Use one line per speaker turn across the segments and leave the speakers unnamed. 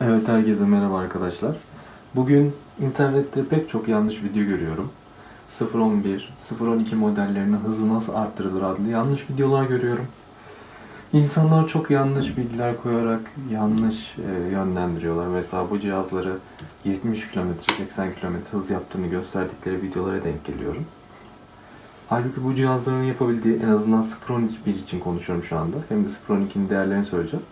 Evet herkese merhaba arkadaşlar. Bugün internette pek çok yanlış video görüyorum. 0.11, 0.12 modellerinin hızı nasıl arttırılır adlı yanlış videolar görüyorum. İnsanlar çok yanlış bilgiler koyarak yanlış e, yönlendiriyorlar. Mesela bu cihazları 70 km, 80 km hız yaptığını gösterdikleri videolara denk geliyorum. Halbuki bu cihazların yapabildiği en azından 0.12 için konuşuyorum şu anda. Hem de 0.12'nin değerlerini söyleyeceğim.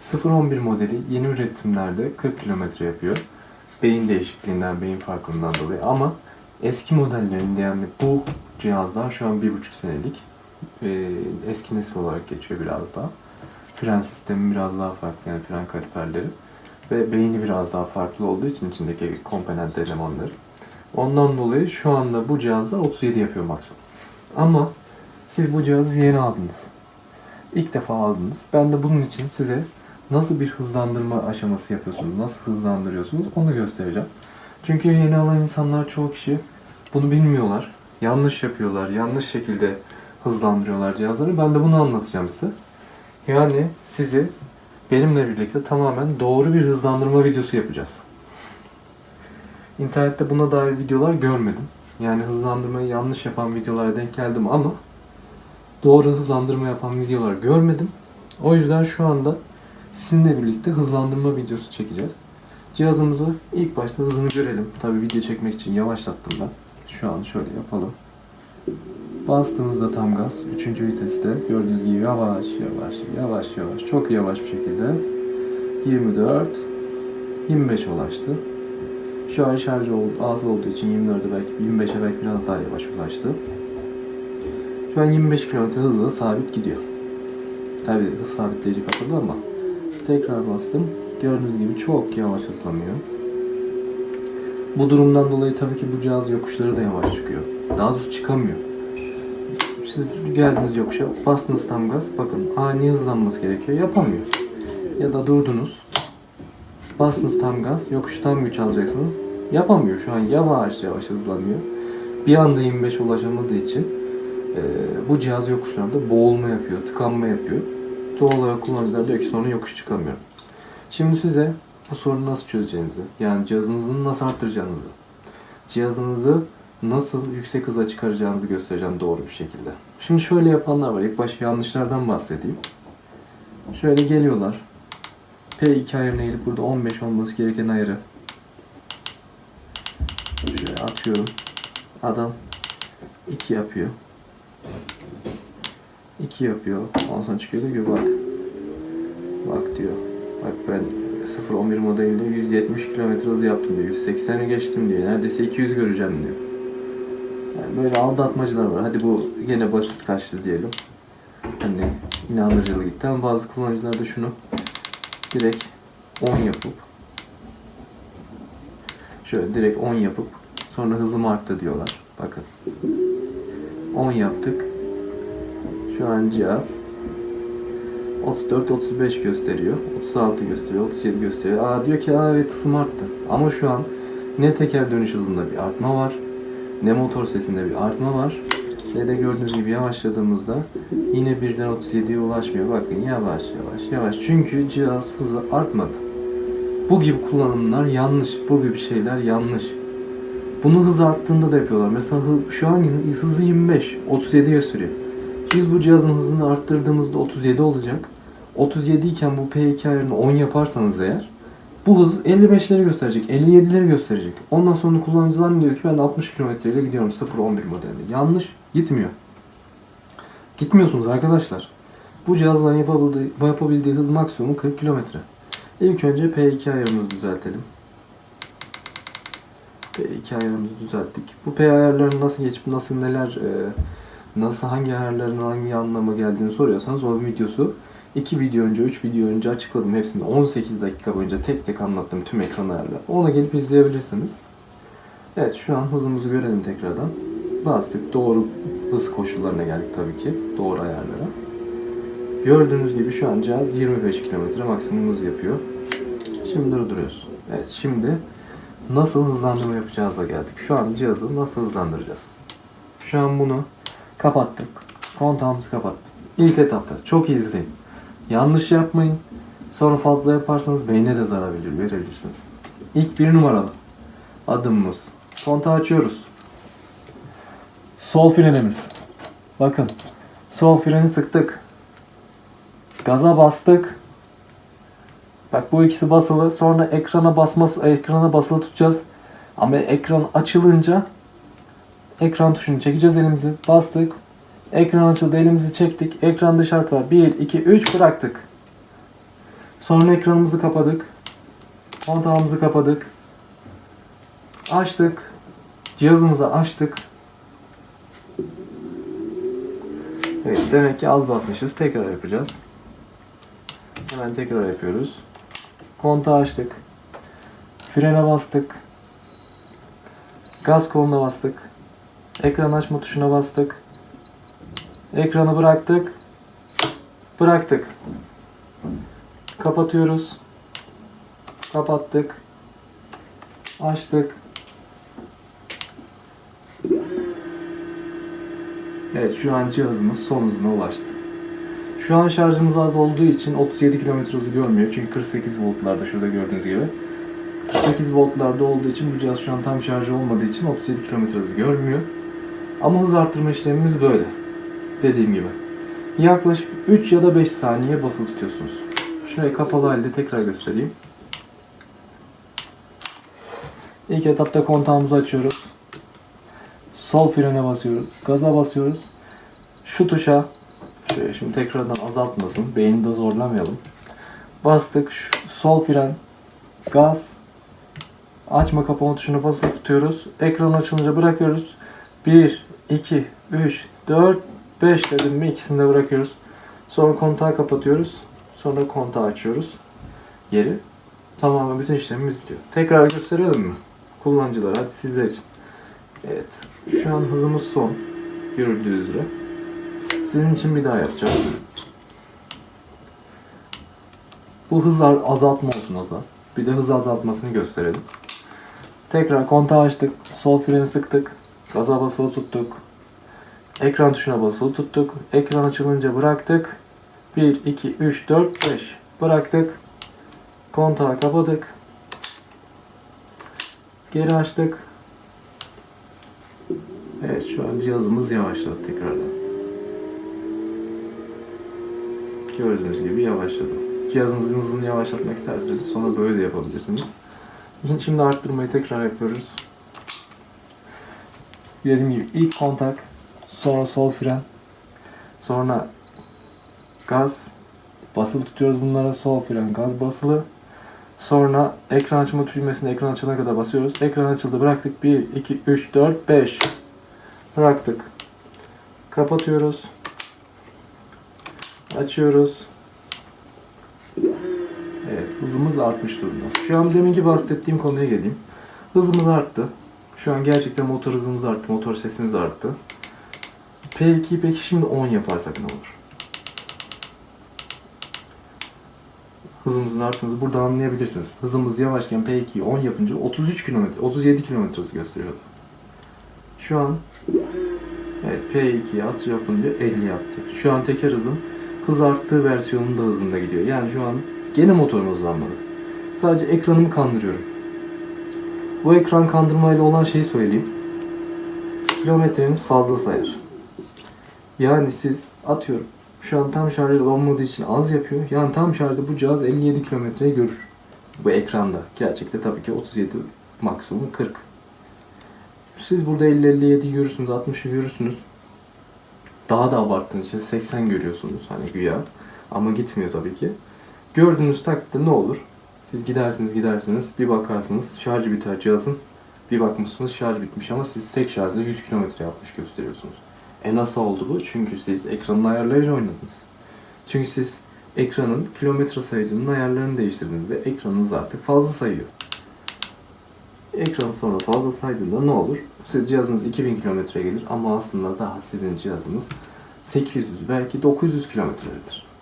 0.11 modeli yeni üretimlerde 40 km yapıyor. Beyin değişikliğinden, beyin farklılığından dolayı ama eski modellerinde yani bu cihazlar şu an 1.5 senelik e, eski nesil olarak geçiyor biraz daha. Fren sistemi biraz daha farklı yani fren kaliperleri ve beyni biraz daha farklı olduğu için içindeki komponent elemanları. Ondan dolayı şu anda bu cihazlar 37 yapıyor maksimum. Ama siz bu cihazı yeni aldınız. İlk defa aldınız. Ben de bunun için size nasıl bir hızlandırma aşaması yapıyorsunuz, nasıl hızlandırıyorsunuz onu göstereceğim. Çünkü yeni alan insanlar çoğu kişi bunu bilmiyorlar. Yanlış yapıyorlar, yanlış şekilde hızlandırıyorlar cihazları. Ben de bunu anlatacağım size. Yani sizi benimle birlikte tamamen doğru bir hızlandırma videosu yapacağız. İnternette buna dair videolar görmedim. Yani hızlandırmayı yanlış yapan videolara denk geldim ama doğru hızlandırma yapan videolar görmedim. O yüzden şu anda sizinle birlikte hızlandırma videosu çekeceğiz. Cihazımızı ilk başta hızını görelim. Tabi video çekmek için yavaşlattım ben. Şu an şöyle yapalım. Bastığımızda tam gaz. 3. viteste gördüğünüz gibi yavaş yavaş yavaş yavaş çok yavaş bir şekilde 24 25 ulaştı. Şu an şarj az olduğu için 24'e belki 25'e belki biraz daha yavaş ulaştı. Şu an 25 km hızla sabit gidiyor. Tabi hız sabitleyici kapalı ama tekrar bastım. Gördüğünüz gibi çok yavaş hızlanıyor. Bu durumdan dolayı tabii ki bu cihaz yokuşları da yavaş çıkıyor. Daha doğrusu çıkamıyor. Siz geldiniz yokuşa, bastınız tam gaz, bakın ani hızlanması gerekiyor, yapamıyor. Ya da durdunuz, bastınız tam gaz, yokuş tam güç alacaksınız, yapamıyor. Şu an yavaş yavaş hızlanıyor. Bir anda 25 ulaşamadığı için e, bu cihaz yokuşlarda boğulma yapıyor, tıkanma yapıyor. Doğal olarak kullanıcılar diyor ki sonra yokuş çıkamıyorum. Şimdi size bu sorunu nasıl çözeceğinizi, yani cihazınızı nasıl arttıracağınızı, cihazınızı nasıl yüksek hıza çıkaracağınızı göstereceğim doğru bir şekilde. Şimdi şöyle yapanlar var. İlk başta yanlışlardan bahsedeyim. Şöyle geliyorlar. P2 ayarına gelip burada 15 olması gereken ayarı şöyle atıyorum. Adam 2 yapıyor. 2 yapıyor. Ondan sonra çıkıyor diyor ki bak. Bak diyor. Bak ben 0.11 modelinde 170 km hız yaptım diyor. 180'i geçtim diyor. Neredeyse 200 göreceğim diyor. Yani böyle aldatmacılar var. Hadi bu yine basit kaçtı diyelim. Hani inandırıcılı gitti ama bazı kullanıcılar da şunu direkt 10 yapıp şöyle direkt 10 yapıp sonra hızım arttı diyorlar. Bakın. 10 yaptık. Şu an cihaz 34-35 gösteriyor. 36 gösteriyor. 37 gösteriyor. Aa diyor ki aa evet hızım arttı. Ama şu an ne teker dönüş hızında bir artma var. Ne motor sesinde bir artma var. Ne de gördüğünüz gibi yavaşladığımızda yine birden 37'ye ulaşmıyor. Bakın yavaş yavaş yavaş. Çünkü cihaz hızı artmadı. Bu gibi kullanımlar yanlış. Bu gibi şeyler yanlış. Bunu hız arttığında da yapıyorlar. Mesela şu an hızı 25, 37 gösteriyor. Biz bu cihazın hızını arttırdığımızda 37 olacak. 37 iken bu P2 ayarını 10 yaparsanız eğer bu hız 55'leri gösterecek, 57'leri gösterecek. Ondan sonra kullanıcı zannediyor ki ben 60 km ile gidiyorum 0-11 modelinde. Yanlış, gitmiyor. Gitmiyorsunuz arkadaşlar. Bu cihazların yapabildiği, yapabildiği hız maksimum 40 km. İlk önce P2 ayarımızı düzeltelim. P2 ayarımızı düzelttik. Bu P ayarlarını nasıl geçip nasıl neler e, nasıl hangi ayarların hangi anlama geldiğini soruyorsanız o videosu 2 video önce, 3 video önce açıkladım hepsini. 18 dakika boyunca tek tek anlattım tüm ekran ayarları. Ona gelip izleyebilirsiniz. Evet şu an hızımızı görelim tekrardan. Bastık. Doğru hız koşullarına geldik tabii ki. Doğru ayarlara. Gördüğünüz gibi şu an cihaz 25 km maksimum hız yapıyor. Şimdi durduruyoruz. Evet şimdi nasıl hızlandırma yapacağız'a geldik. Şu an cihazı nasıl hızlandıracağız? Şu an bunu kapattık. Kontağımızı kapattık. İlk etapta çok iyi izleyin. Yanlış yapmayın. Sonra fazla yaparsanız beyne de zarar verebilirsiniz. İlk bir numaralı adımımız. Kontağı açıyoruz. Sol frenimiz. Bakın. Sol freni sıktık. Gaza bastık. Bak bu ikisi basılı. Sonra ekrana basması, ekrana basılı tutacağız. Ama ekran açılınca ekran tuşunu çekeceğiz elimizi. Bastık. Ekran açıldı. Elimizi çektik. Ekranda şart var. 1, 2, 3 bıraktık. Sonra ekranımızı kapadık. Kontağımızı kapadık. Açtık. Cihazımızı açtık. Evet demek ki az basmışız. Tekrar yapacağız. Hemen tekrar yapıyoruz. Kontağı açtık. Frene bastık. Gaz koluna bastık. Ekran açma tuşuna bastık. Ekranı bıraktık. Bıraktık. Kapatıyoruz. Kapattık. Açtık. Evet şu an cihazımız son hızına ulaştı. Şu an şarjımız az olduğu için 37 km hızı görmüyor. Çünkü 48 voltlarda şurada gördüğünüz gibi. 48 voltlarda olduğu için bu cihaz şu an tam şarj olmadığı için 37 km hızı görmüyor. Ama hız arttırma işlemimiz böyle. Dediğim gibi. Yaklaşık 3 ya da 5 saniye basılı tutuyorsunuz. Şöyle kapalı halde tekrar göstereyim. İlk etapta kontağımızı açıyoruz. Sol frene basıyoruz. Gaza basıyoruz. Şu tuşa şöyle şimdi tekrardan azaltmasın. Beyni de zorlamayalım. Bastık. Şu, sol fren. Gaz. Açma kapama tuşuna basılı tutuyoruz. Ekran açılınca bırakıyoruz. 1, 2, 3, 4, 5 dedim mi ikisini de bırakıyoruz. Sonra kontağı kapatıyoruz. Sonra kontağı açıyoruz. Geri. Tamamen bütün işlemimiz bitiyor. Tekrar gösterelim mi? Kullanıcılar hadi sizler için. Evet. Şu an hızımız son. Görüldüğü üzere. Sizin için bir daha yapacağım. Bu hız azaltma olsun o zaman. Bir de hız azaltmasını gösterelim. Tekrar kontağı açtık. Sol freni sıktık. Gaza basılı tuttuk. Ekran tuşuna basılı tuttuk. Ekran açılınca bıraktık. 1, 2, 3, 4, 5. Bıraktık. Kontağı kapadık. Geri açtık. Evet şu an cihazımız yavaşladı tekrardan. Gördüğünüz gibi yavaşladı. Cihazınızın hızını yavaşlatmak isterseniz sonra böyle de yapabilirsiniz. Şimdi arttırmayı tekrar yapıyoruz. Dediğim gibi ilk kontak, sonra sol fren, sonra gaz, basılı tutuyoruz bunlara sol fren, gaz basılı. Sonra ekran açma düğmesine ekran açılana kadar basıyoruz. Ekran açıldı bıraktık. 1, 2, 3, 4, 5. Bıraktık. Kapatıyoruz. Açıyoruz. Evet hızımız artmış durumda. Şu an deminki bahsettiğim konuya geleyim. Hızımız arttı. Şu an gerçekten motor hızımız arttı. Motor sesimiz arttı. P2 peki şimdi 10 yaparsak ne olur? hızımızın arttığınızı burada anlayabilirsiniz. Hızımız yavaşken P2'yi 10 yapınca 33 km, 37 km hız gösteriyordu. Şu an evet P2'yi at yapınca 50 yaptı. Şu an teker hızım hız arttığı versiyonunda hızında gidiyor. Yani şu an gene motorum hızlanmadı. Sadece ekranımı kandırıyorum. Bu ekran kandırmayla olan şeyi söyleyeyim. Kilometreniz fazla sayar. Yani siz atıyorum şu an tam şarj olmadığı için az yapıyor. Yani tam şarjda bu cihaz 57 kilometreyi görür. Bu ekranda. Gerçekte tabii ki 37 maksimum 40. Siz burada 50-57 görürsünüz, 60'ı görürsünüz. Daha da abarttığınız için 80 görüyorsunuz hani güya. Ama gitmiyor tabii ki. Gördüğünüz takdirde ne olur? Siz gidersiniz gidersiniz bir bakarsınız şarjı biter cihazın. Bir bakmışsınız şarj bitmiş ama siz tek şarjda 100 kilometre yapmış gösteriyorsunuz. E nasıl oldu bu? Çünkü siz ekranın ayarlarıyla oynadınız. Çünkü siz ekranın kilometre sayıcının ayarlarını değiştirdiniz ve ekranınız artık fazla sayıyor. Ekranı sonra fazla saydığında ne olur? Siz cihazınız 2000 kilometre gelir ama aslında daha sizin cihazınız 800 belki 900 kilometredir.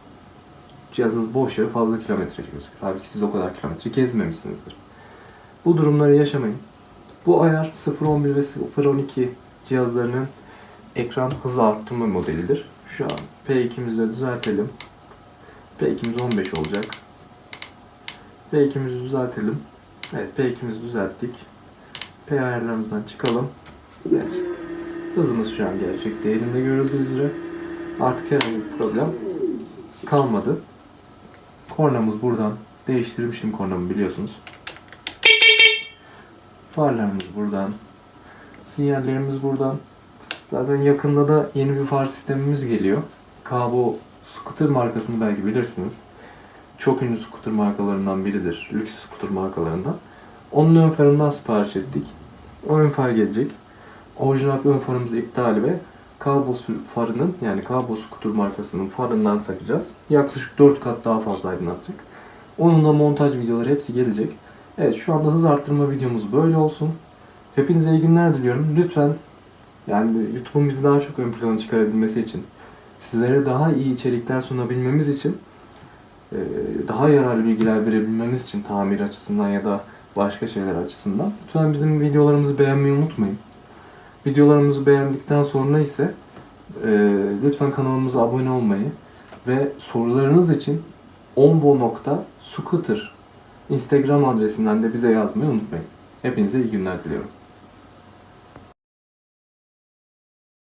Cihazınız boş yere fazla kilometre gözükür. Halbuki siz o kadar kilometre gezmemişsinizdir. Bu durumları yaşamayın. Bu ayar 0.11 ve 0.12 cihazlarının ekran hızı arttırma modelidir. Şu an P2'mizi de düzeltelim. P2'miz 15 olacak. P2'mizi düzeltelim. Evet P2'mizi düzelttik. P ayarlarımızdan çıkalım. Evet. Hızımız şu an gerçek değerinde görüldüğü üzere. Artık herhangi bir problem kalmadı. Kornamız buradan. Değiştirmiştim kornamı biliyorsunuz. Farlarımız buradan. Sinyallerimiz buradan. Zaten yakında da yeni bir far sistemimiz geliyor. Kabo Scooter markasını belki bilirsiniz. Çok ünlü scooter markalarından biridir. Lüks scooter markalarından. Onun ön farından sipariş ettik. O ön far gelecek. Orijinal ön farımız iptal ve Kabo farının yani Kabo scooter markasının farından takacağız. Yaklaşık 4 kat daha fazla aydınlatacak. Onun da montaj videoları hepsi gelecek. Evet şu anda hız arttırma videomuz böyle olsun. Hepinize iyi günler diliyorum. Lütfen yani YouTube'un bizi daha çok ön plana çıkarabilmesi için, sizlere daha iyi içerikler sunabilmemiz için, e, daha yararlı bilgiler verebilmemiz için tamir açısından ya da başka şeyler açısından lütfen bizim videolarımızı beğenmeyi unutmayın. Videolarımızı beğendikten sonra ise e, lütfen kanalımıza abone olmayı ve sorularınız için onbo.scooter Instagram adresinden de bize yazmayı unutmayın. Hepinize iyi günler diliyorum.